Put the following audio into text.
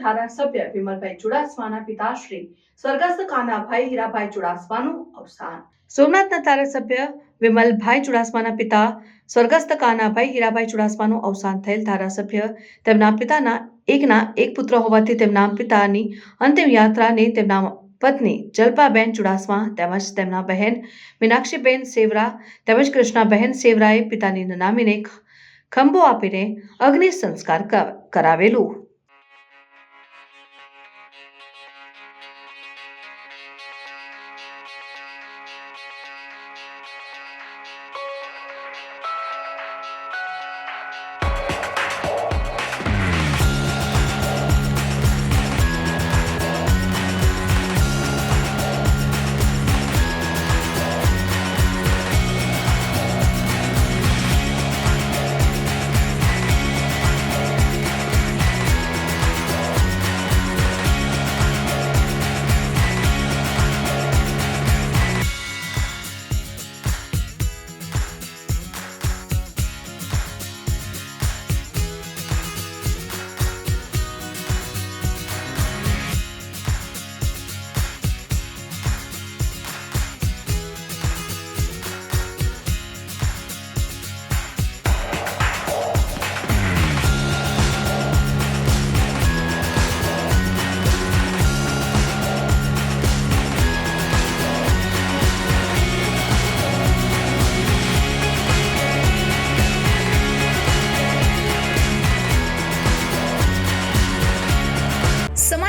ધારાસભ્ય વિમલભાઈ ચુડાસમાના પિતાશ્રી સ્વર્ગસ્થ કાનાભાઈ હીરાભાઈ ચુડાસમાનું અવસાન. સોમનાથના ધારાસભ્ય વિમલભાઈ ચુડાસમાના પિતા સ્વર્ગસ્થ કાનાભાઈ હીરાભાઈ ચુડાસમાનું અવસાન થયેલ ધારાસભ્ય તેમના પિતાના એકના એક પુત્ર હોવાથી તેમના પિતાની અંતિમ યાત્રાને તેમના પત્ની જલ્પાબેન ચુડાસમા તેમજ તેમના બહેન મીનાક્ષીબેન સેવરા તેમજ કૃષ્ણાબહેન સેવરાએ પિતાની નનામીને ખંભો આપીને અગ્નિ સંસ્કાર કરાવેલું.